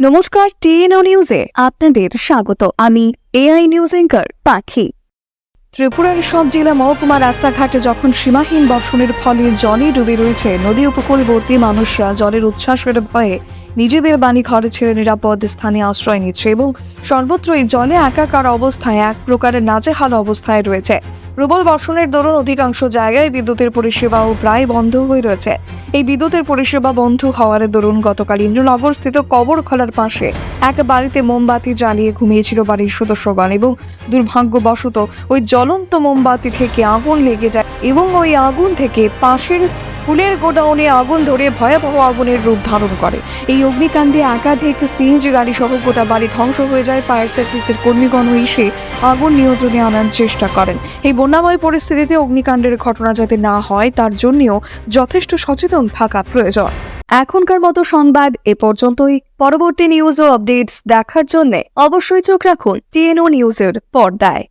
নমস্কার টিএনও নিউজে আপনাদের স্বাগত। আমি এআই নিউজ এঙ্কার পাখি। ত্রিপুরার সব জেলা, মহকুমা, রাস্তাঘাটে যখন সীমাহীন বর্ষণের ফলে জলে ডুবে রয়েছে, নদী উপকূলবর্তী মানুষরা জলের উচ্ছ্বাসের ভয়ে নিজেদের বাণী ঘরে ছেড়ে নিরাপদ স্থানে আশ্রয় নিচ্ছে এবং সর্বত্রই জলে একাকার অবস্থায় এক প্রকারের নাজেহাল অবস্থায় রয়েছে। প্রবল বর্ষণের দরুন অধিকাংশ জায়গায় বিদ্যুতের পরিষেবাও প্রায় বন্ধ হয়ে রয়েছে। এই বিদ্যুতের পরিষেবা বন্ধ হওয়ার দরুন গতকাল ইন্দ্রনগর স্থিত কবর খোলার পাশে এক বাড়িতে মোমবাতি জ্বালিয়ে ঘুমিয়েছিল বাড়ির সদস্যগণ এবং দুর্ভাগ্যবশত ওই জ্বলন্ত মোমবাতি থেকে আগুন লেগে যায় এবং ওই আগুন থেকে পাশের ফুলের গোডাউনে আগুন ধরে ভয়াবহ আগুনের রূপ ধারণ করে। এই অগ্নিকাণ্ডে একাধিক সিএনজি গাড়ি সহ গোটা বাড়ি ধ্বংস হয়ে যায়। ফায়ার সার্ভিসের কর্মীগণ এসে আগুন নিয়ন্ত্রণে আনার চেষ্টা করেন। এই বন্যাময় পরিস্থিতিতে অগ্নিকাণ্ডের ঘটনা যাতে না হয়, তার জন্যও যথেষ্ট সচেতন থাকা প্রয়োজন। এখনকার মতো সংবাদ এ পর্যন্তই। পরবর্তী নিউজ ও আপডেটস দেখার জন্য অবশ্যই চোখ রাখুন টিএনও নিউজের পর্দায়।